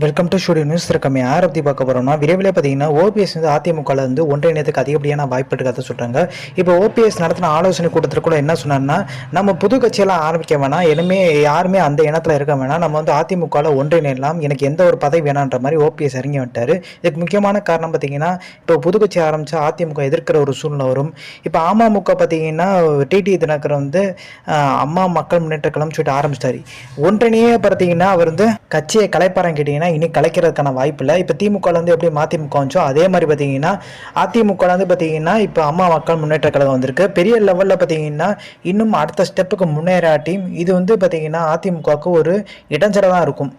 Welcome to studio news இருக்கமே யார் பற்றி பார்க்க போகிறோம்னா விரைவில் பார்த்தீங்கன்னா ஓபிஎஸ் வந்து அதிமுகவில் வந்து ஒன்றிணையத்துக்கு அதிகப்படியான வாய்ப்பு இருக்கிறத சொல்கிறாங்க இப்போ ஓபிஎஸ் நடத்தின ஆலோசனை கூட்டத்தில் கூட என்ன சொன்னார்னா நம்ம புது கட்சியெல்லாம் ஆரம்பிக்க வேணாம். இனிமே யாருமே அந்த இனத்தில் இருக்க வேணாம். நம்ம வந்து அதிமுகவில் ஒன்றிணையலாம் எனக்கு எந்த ஒரு பதவி வேணான்ற மாதிரி ஓபிஎஸ் இறங்கி விட்டார் இதுக்கு முக்கியமான காரணம் பார்த்தீங்கன்னா இப்போ புது கட்சி ஆரம்பித்தா அதிமுக எதிர்க்கிற ஒரு சூழ்நிலை வரும். இப்போ அமமுக பார்த்தீங்கன்னா டிடி தினகர் வந்து அம்மா மக்கள் முன்னேற்ற கழகம் சொல்லிட்டு ஆரம்பிச்சிட்டாரு. ஒன்றிணையே பார்த்தீங்கன்னா அவர் வந்து கட்சியை கலைப்பாரன் கேட்டிங்கன்னா இனி கலைக்கிறதுக்கான வாய்ப்பு இல்லை. இப்போ திமுகவில் வந்து எப்படி மதிமுக வந்துச்சோ அதே மாதிரி பார்த்தீங்கன்னா அதிமுக வந்து பார்த்தீங்கன்னா இப்போ அம்மா மக்கள் முன்னேற்ற கழகம் வந்திருக்கு. பெரிய லெவலில் பார்த்தீங்கன்னா இன்னும் அடுத்த ஸ்டெப்புக்கு முன்னேறாட்டியும் இது வந்து பார்த்தீங்கன்னா அதிமுகவுக்கு ஒரு இடைஞ்சலாக தான் இருக்கும்.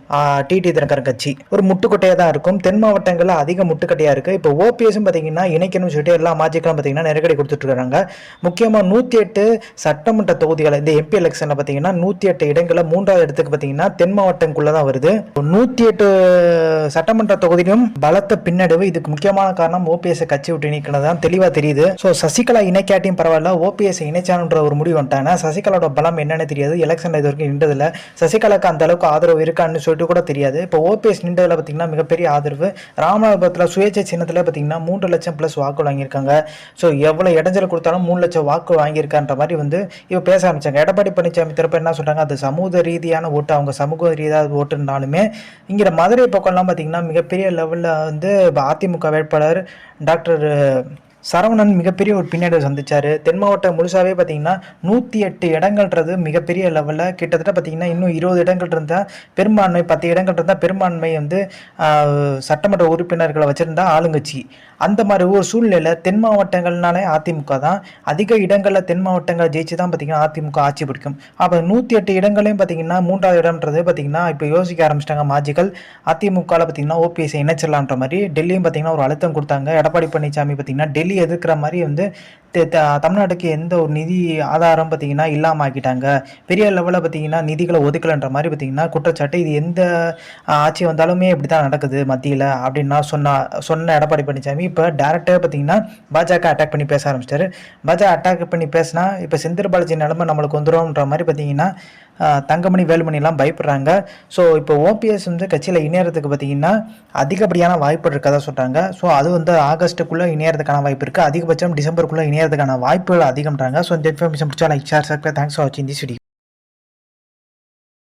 டிடி தினகரன் கட்சி. ஒரு முட்டுக்கொட்டையாக தான் இருக்கும். தென் மாவட்டங்களில் அதிக முட்டுக்கட்டையாக இருக்குது இப்போ ஓபிஎஸும் பார்த்தீங்கன்னா இணைக்கணும்னு சொல்லிட்டு எல்லா மாஜிக்களும் பார்த்தீங்கன்னா நெருக்கடி கொடுத்துட்டுருக்காங்க முக்கியமாக நூற்றி எட்டு சட்டமன்ற தொகுதிகளை இந்த எம்பி எலெக்ஷனில் பார்த்தீங்கன்னா நூற்றி எட்டு இடங்களில் மூன்றாவது இடத்துக்கு பார்த்தீங்கன்னா தென் மாவட்டங்குள்ளே தான் வருது. நூற்றி எட்டு சட்டமன்ற தொகுதியிலும் பலத்த பின்னடைவு. இதுக்கு முக்கியமான காரணம் ஓபிஎஸ் கட்சி விட்டு நீக்கினது தான் தெளிவாக தெரியுது. ஸோ சசிகலா இணைக்காட்டியும் பரவாயில்ல. ஓபிஎஸ் இணைச்சானுன்ற ஒரு முடிவு வந்துட்டாங்க. சசிகலாவோட பலம் என்னன்னு தெரியாது. எலெக்ஷன் இது வரைக்கும் நின்றதில்ல. சசிகலாக்கு அந்த அளவுக்கு ஆதரவு இருக்கான்னு சொல்லிட்டு கூட தெரியாது. இப்போ ஓபிஎஸ் நின்றதில் பார்த்தீங்கன்னா மிகப்பெரிய ஆதரவு. ராமநாதபுரத்தில் சுயேட்சை சின்னத்தில் பார்த்தீங்கன்னா மூன்று லட்சம் ப்ளஸ் வாக்கு வாங்கியிருக்காங்க. ஸோ எவ்வளோ இடைஞ்சல் கொடுத்தாலும் மூணு லட்சம் வாக்கு வாங்கியிருக்கான்ற மாதிரி வந்து இப்போ பேச ஆரம்பிச்சாங்க. எடப்பாடி பழனிசாமி தரப்பு என்ன சொல்கிறாங்க அது சமூக ரீதியான ஓட்டு. அவங்க சமூக ரீதியாக ஓட்டுனாலுமே இங்கிற மதுரை பக்கம்லாம் பார்த்தீங்கன்னா மிகப்பெரிய லெவலில் வந்து அதிமுக வேட்பாளர் டாக்டர் சரவணன் மிகப்பெரிய ஒரு பின்னடைவை சந்தித்தார் தென் மாவட்டம் முழுசாவே பார்த்தீங்கன்னா நூற்றி எட்டு இடங்கள்ன்றது மிகப்பெரிய லெவலில் கிட்டத்தட்ட பார்த்தீங்கன்னா இன்னும் இருபது இடங்கள் இருந்தால் பெரும்பான்மை பத்து இடங்கள் இருந்தால் பெரும்பான்மை வந்து சட்டமன்ற உறுப்பினர்களை வச்சுருந்தா ஆளுங்கட்சி. அந்த மாதிரி ஒரு சூழ்நிலையில் தென் மாவட்டங்கள்னாலே அதிமுக தான். அதிக இடங்களில் தென் மாவட்டங்கள் ஜெயிச்சு தான் பார்த்தீங்கன்னா அதிமுக ஆட்சி பிடிக்கும். அப்போ நூற்றி எட்டு இடங்களையும் பார்த்தீங்கன்னா மூன்றாவது இடம்ன்றது பார்த்தீங்கன்னா இப்போ யோசிக்க ஆரம்பிச்சிட்டாங்க மாஜிகள். அதிமுகவில் பார்த்தீங்கன்னா ஓபிஎஸ் இணைச்சிடலான்ற மாதிரி டெல்லியும் பார்த்தீங்கன்னா ஒரு அழுத்தம் கொடுத்தாங்க. எடப்பாடி பழனிசாமி பார்த்தீங்கன்னா டெல்லி எதிர்க்கிற மாதிரி வந்து தமிழ்நாட்டுக்கு எந்த ஒரு நிதி ஆதாரம் பார்த்தீங்கன்னா இல்லாமல் ஆக்கிட்டாங்க. பெரிய லெவலில் பார்த்தீங்கன்னா நிதிகளை ஒதுக்கலைன்ற மாதிரி பார்த்தீங்கன்னா குற்றச்சாட்டு. இது எந்த ஆட்சி வந்தாலுமே இப்படி தான் நடக்குது மத்தியில் அப்படின்னு நான் சொன்ன சொன்ன எடப்பாடி பழனிசாமி. இப்போ டேரக்டாக பார்த்தீங்கன்னா பாஜக அட்டாக் பண்ணி பேச ஆரம்பிச்சிட்டாரு. பாஜக அட்டாக் பண்ணி பேசினா இப்போ செந்தில் பாலாஜி நிலமை நம்மளுக்கு வந்துடும்ன்ற மாதிரி பார்த்தீங்கன்னா தங்கமணி வேலுமணிலாம் பயப்படுறாங்க. ஸோ இப்போ ஓபிஎஸ் வந்து கட்சியில் இணையறதுக்கு பார்த்தீங்கன்னா அதிகப்படியான வாய்ப்பு இருக்கதா சொல்கிறாங்க ஸோ அது வந்து ஆகஸ்ட்டுக்குள்ளே இணையறதுக்கான வாய்ப்பு இருக்குது அதிகபட்சம் டிசம்பருக்குள்ளே இணைய இணையறதுக்கான வாய்ப்புகள் அதிகம்ன்றாங்க. ஸோ இந்த இன்ஃபர்மேஷன் பிடிச்சா like share subscribe thanks for வாட்சிங் திஸ் வீடியோ